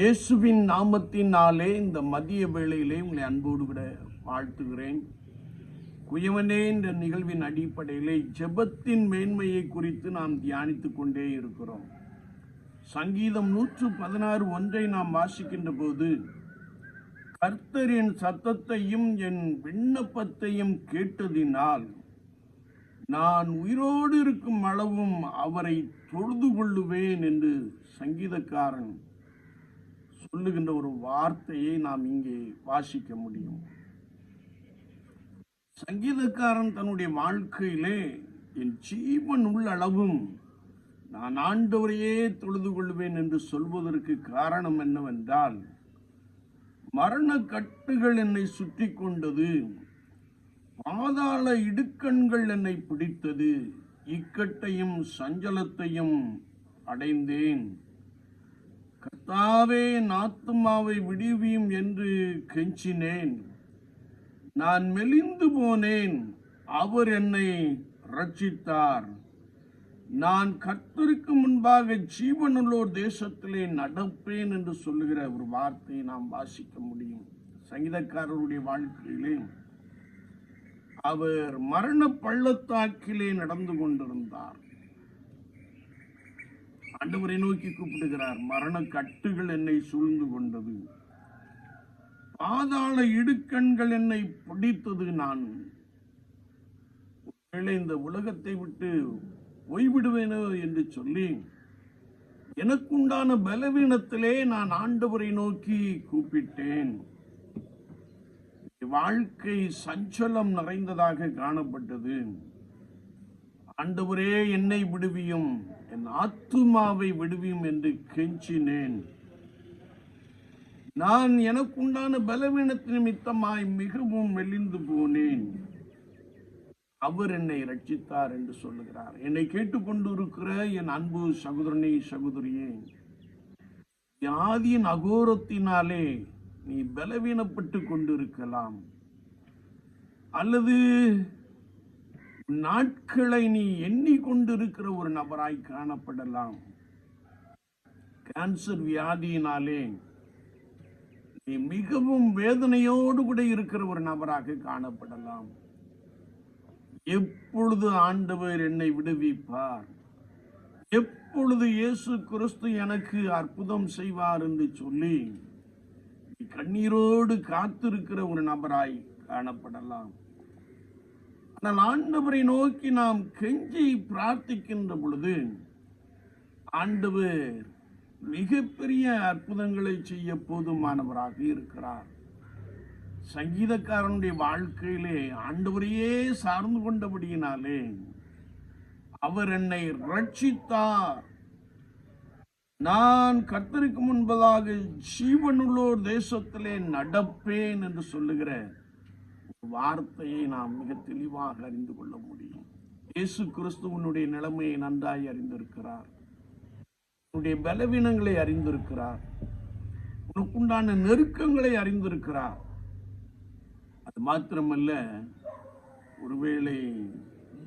இயேசுவின் நாமத்தினாலே இந்த மதிய வேளையிலே உங்களை அன்போடு விட வாழ்த்துகிறேன். குயவனே என்ற நிகழ்வின் அடிப்படையிலே ஜெபத்தின் மேன்மையை குறித்து நாம் தியானித்து கொண்டே இருக்கிறோம். சங்கீதம் நூற்று பதினாறு ஒன்றை நாம் வாசிக்கின்ற போது கர்த்தரின் சத்தத்தையும் என் விண்ணப்பத்தையும் கேட்டதினால் நான் உயிரோடு இருக்கும் அளவும் அவரை தொழுது கொள்ளுவேன் என்று சங்கீதக்காரன் சொல்லுகின்ற ஒரு வார்த்தையை நாம் இங்கே வாசிக்க முடியும். சங்கீதக்காரன் தன்னுடைய வாழ்க்கையிலே என் ஜீவன் உள்ள அளவும் நான் ஆண்டவரையே தொழுது கொள்வேன் என்று சொல்வதற்கு காரணம் என்னவென்றால் மரண கட்டுகள் என்னை சுற்றி கொண்டது பாதாள இடுக்கண்கள் என்னை பிடித்தது இக்கட்டையும் சஞ்சலத்தையும் அடைந்தேன். கர்த்தாவே என் ஆத்துமாவை விடுவியும் என்று கெஞ்சினேன். நான் மெலிந்து போனேன் அவர் என்னை ரட்சித்தார் நான் கர்த்தருக்கு முன்பாக ஜீவனுள்ளோர் தேசத்திலே நடப்பேன் என்று சொல்லுகிற ஒரு வார்த்தையை நாம் வாசிக்க முடியும். சங்கீதக்காரருடைய வாழ்க்கையிலே அவர் மரண பள்ளத்தாக்கிலே நடந்து கொண்டிருந்தார். ஆண்டவரை நோக்கி கூப்பிடுகிறார். மரண கட்டுகள் என்னை சூழ்ந்து கொண்டது. பாதாள இடுக்கண்கள் என்னை பிடித்தது நான். ஒருவேளை இந்த உலகத்தை விட்டு ஓய்விடுவேனோ என்று சொல்லி எனக்குண்டான பலவீனத்திலே நான் ஆண்டவரை நோக்கி கூப்பிட்டேன். வாழ்க்கை சஞ்சலம் நிறைந்ததாக காணப்பட்டது. ஆண்டவரே என்னை விடுவியும். என் ஆத்துமாவை விடுவியும் என்று கெஞ்சினேன். நான் எனக்குண்டான பலவீனத்து நிமித்தமாய் மிகவும் மெலிந்து போனேன். அவர் என்னை ரட்சித்தார் என்று சொல்லுகிறார். என்னை கேட்டுக்கொண்டு இருக்கிற என் அன்பு சகோதரனை சகோதரியே வியாதியின் அகோரத்தினாலே நீ பலவீனப்பட்டு கொண்டிருக்கலாம். அல்லது நாட்களை நீ எண்ணிக்கொண்டிருக்கிற ஒரு நபராய் காணப்படலாம். கேன்சர் வியாதியினாலே நீ மிகவும் வேதனையோடு கூட இருக்கிற ஒரு நபராக காணப்படலாம். எப்பொழுது ஆண்டவர் என்னை விடுவிப்பார்? எப்பொழுது இயேசு கிறிஸ்து எனக்கு அற்புதம் செய்வார் என்று சொல்லி நீ கண்ணீரோடு காத்திருக்கிற ஒரு நபராய் காணப்படலாம். ஆனால் ஆண்டவரை நோக்கி நாம் கெஞ்சி பிரார்த்திக்கின்ற பொழுது ஆண்டவர் மிகப்பெரிய அற்புதங்களை செய்ய போதுமானவராக இருக்கிறார். சங்கீதக்காரனுடைய வாழ்க்கையிலே ஆண்டவரையே சார்ந்து கொண்டபடியினாலே அவர் என்னை ரட்சித்தார் நான் கர்த்தருக்கு முன்பதாக ஜீவனுள்ளோர் தேசத்திலே நடப்பேன் என்று சொல்லுகிறேன் வார்த்தையை நாம் மிக தெளிவாக அறிந்து கொள்ள முடியும். இயேசு கிறிஸ்துவனுடைய நிலைமையை நன்றாய் அறிந்திருக்கிறார். உன்னுடைய பலவீனங்களை அறிந்திருக்கிறார். உனக்குண்டான நெருக்கங்களை அறிந்திருக்கிறார். அது மாத்திரமல்ல ஒருவேளை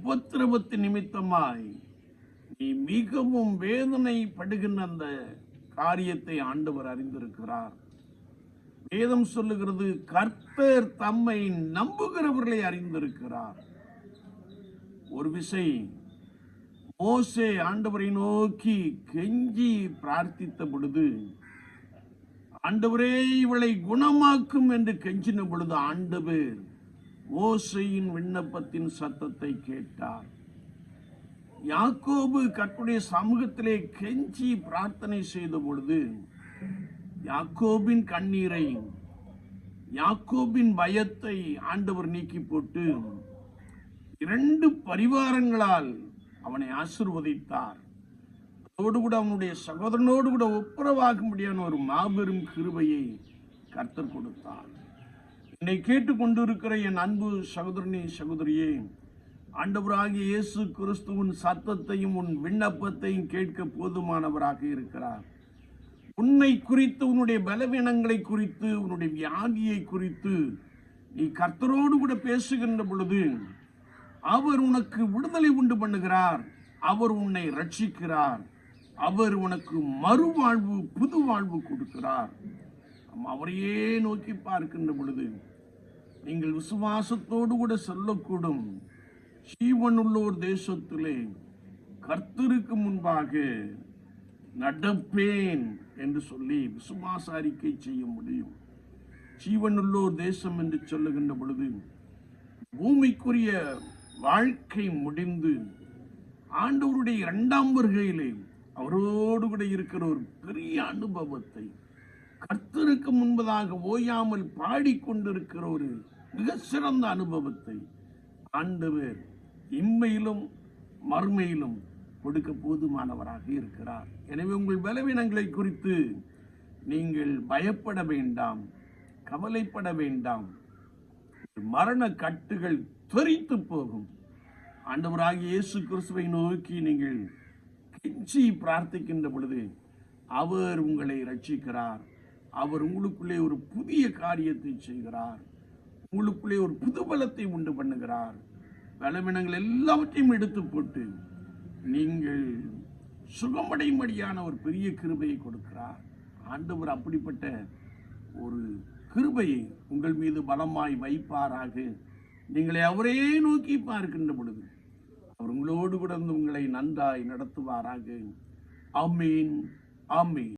உபத்திரவத்து நிமித்தமாய் நீ மிகவும் வேதனைப்படுகின்ற அந்த காரியத்தை ஆண்டவர் அறிந்திருக்கிறார். வேதம் சொல்லுகிறது கர்த்தர் தம்மை நம்புகிறவர்களை அறிந்திருக்கிறார். ஒரு விசை மோசே ஆண்டவரை நோக்கி கெஞ்சி பிரார்த்தித்த பொழுது ஆண்டவரே இவளை குணமாக்கும் என்று கெஞ்சின பொழுது ஆண்டவர் ஓசையின் விண்ணப்பத்தின் சத்தத்தை கேட்டார். யாக்கோபு கர்த்தருடைய சமூகத்திலே கெஞ்சி பிரார்த்தனை செய்த பொழுது யாக்கோபின் கண்ணீரை யாக்கோபின் பயத்தை ஆண்டவர் நீக்கி போட்டு இரண்டு பரிவாரங்களால் அவனை ஆசிர்வதித்தார். அதோடு கூட அவனுடைய சகோதரனோடு கூட ஒப்புரவாகும்படியான ஒரு மாபெரும் கிருபையை கர்த்தர் கொடுத்தார். என்னை கேட்டுக்கொண்டிருக்கிற என் அன்பு சகோதரனே சகோதரியே ஆண்டவராகிய இயேசு கிறிஸ்துவின் சத்தத்தையும் உன் விண்ணப்பத்தையும் கேட்க போதுமானவராக இருக்கிறார். உன்னை குறித்து உன்னுடைய பலவீனங்களை குறித்து உன்னுடைய வியாதியை குறித்து நீ கர்த்தரோடு கூட பேசுகின்ற பொழுது அவர் உனக்கு விடுதலை உண்டு பண்ணுகிறார். அவர் உன்னை ரட்சிக்கிறார் அவர் உனக்கு மறுவாழ்வு புது வாழ்வு கொடுக்கிறார். நாம் அவரையே நோக்கி பார்க்கின்ற பொழுது நீங்கள் விசுவாசத்தோடு கூட சொல்லக்கூடும். ஜீவனுள்ளோர் தேசத்திலே கர்த்தருக்கு முன்பாக நடப்பேன் என்று சொல்லி விசுவாச அறிக்கை செய்ய முடியும். ஜீவனுள்ளோர் தேசம் என்று சொல்லுகின்ற பொழுது பூமிக்குரிய வாழ்க்கை முடிந்து ஆண்டவருடைய இரண்டாம் வருகையிலே அவரோடு கூட இருக்கிற ஒரு பெரிய அனுபவத்தை கர்த்தருக்கு முன்பதாக ஓயாமல் பாடிக்கொண்டிருக்கிற ஒரு மிக சிறந்த அனுபவத்தை ஆண்டவர் இம்மையிலும் மறுமையிலும் கொடுக்க போதுமானவராக இருக்கிறார். எனவே உங்கள் பலவீனங்களை குறித்து நீங்கள் பயப்பட வேண்டாம் கவலைப்பட வேண்டாம். மரண கட்டுகள் தெரித்து போகும். ஆண்டவராகிய இயேசு கிறிஸ்துவை நோக்கி நீங்கள் கெஞ்சி பிரார்த்திக்கின்ற பொழுது அவர் உங்களை ரட்சிக்கிறார் அவர் உங்களுக்குள்ளே ஒரு புதிய காரியத்தை செய்கிறார். உங்களுக்குள்ளே ஒரு புது பலத்தை உண்டு பண்ணுகிறார். பலவீனங்கள் எல்லாவற்றையும் எடுத்து போட்டு நீங்கள் சுகமடையும்படியான ஒரு பெரிய கிருபையை கொடுக்கிறார். ஆண்டவர் அப்படிப்பட்ட ஒரு கிருபையை உங்கள் மீது பலமாய் வைப்பாராக. நீங்களை அவரே நோக்கி பார்க்கின்ற பொழுது அவர் உங்களோடு கூட உங்களை நன்றாய் நடத்துவாராக. அமீன் அமீன்